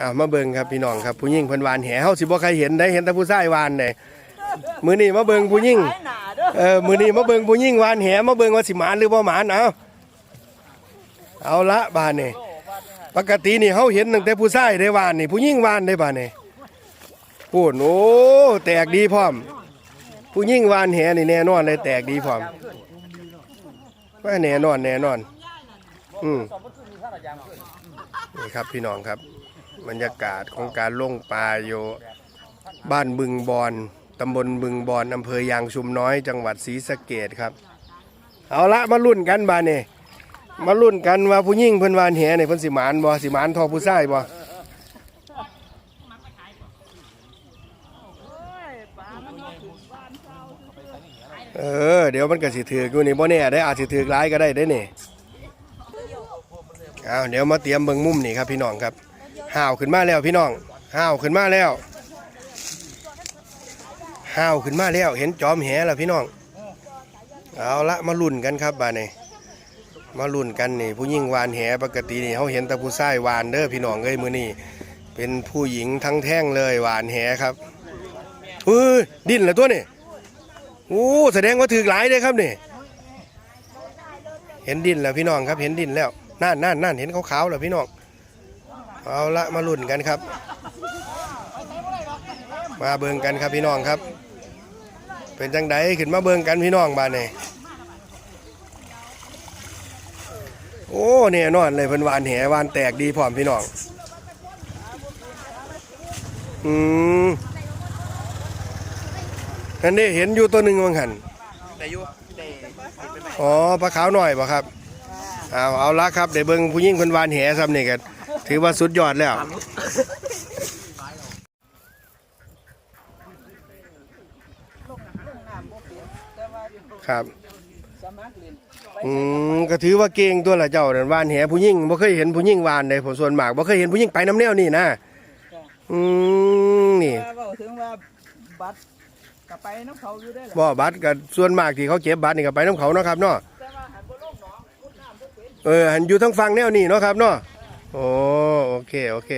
อ้าวมาเบิ่งครับพี่น้องครับผู้หญิงเพิ่นหวานแหเฮาสิบ่ใครเห็นได้เห็นแต่ผู้ชายหวานได้มื้อนี้มาเบิ่งผู้หญิงหายหนาเด้อเออมื้อนี้มาเบิ่งผู้หญิงหวานแหมาเบิ่งว่าสิหมานหรือบ่หมานเอาเอาละบาดนี้ปกตินี่เฮาเห็นตั้งแต่ผู้ชายได้หวานนี่ผู้หญิงหวานได้บาดนี้พูดโอ้แตกดีพร้อม ผู้หญิงหวานแหนี่แน่นอนเลยแตกดีพร้อมว่าแน่นอนแน่นอน อืมนี่ครับพี่น้องครับ บรรยากาศของการล่งปลาโยบ้านบึงบอนตำบลบึงบอนอำเภอยางชุมน้อยจังหวัดศรีสะเกดครับ เอาละมาลุ้นกันบานนี่มาลุ้นกันว่าผู้หญิงเพิ่นวานแหนี่เพิ่นสิหมานบ่สิหมานทอผู้ชายบ่เออเดี๋ยวมันก็สิถือกอยู่นี่บ่แน่ได้อาจสิถือกหลายก็ได้ได้นี่เอาเดี๋ยวมาเตรียมเบิ่งมุมนี่ครับพี่น้องครับ ห้าวขึ้นมาแล้วพี่น้องห้าวขึ้นมาแล้วห้าวขึ้นมาแล้ว เห็นจอมแหแล้วพี่น้องเอาละมาลุ่นกันครับบาดนี้มาลุ่นกันนี่ผู้หญิงวานแหปกตินี่เขาเห็นแต่ผู้ชายวานเด้อพี่น้องเอ้ยมือนี่เป็นผู้หญิงทั้งแท่งเลยวานแหครับเฮ้ยดิ้นเหรอตัวนี่โอ้แสดงว่าถือหลายเลยครับนี่เห็นดิ้นแล้วพี่น้องครับเห็นดิ้นแล้วนั่นนั่นนั่นเห็นขาวๆแล้วพี่น้อง เอาละมาลุ่นกันครับ มาเบิ่งกันครับพี่น้องครับ เป็นจังไดขึ้นมาเบิ่งกันพี่น้องบ้านนี่โอ้เนี่ยนอนเลยเพิ่นหวานแหหวานแตกดีพร้อมพี่น้องอืมนั่นนี่เห็นอยู่ตัวหนึ่งวังหันแต่อยู่แต่อ๋อปลาขาวหน่อยบ่ครับเอาเอาละครับเดี๋ยวเบิ่งผู้หญิงเพิ่นหวานแหซ้ำนี่กัน ถือว่าสุดยอดแล้ว ครับสมัครเรียนอืมก็ถือว่าเก่งตัวละเจ้าเดินวานแหผู้หญิงบ่เคยเห็นผู้หญิงวานเลยผมส่วนมากบ่เคยเห็นผู้หญิงไปน้ำแนวนี่นะอืมนี่ว่าเว้าถึงว่าบัตรก็ไปน้ำเขาอยู่ได้แหละบ่บัตรก็ส่วนมากที่เขาเก็บบัตรนี่ก็ไปน้ำเขาเนาะครับเนาะแต่ว่าหันบ่ลงหนองพุดน้ำบ่เป็นเออหันอยู่ทั้งฝั่งแนวนี่เนาะครับเนาะ โอ้โอเค โอเค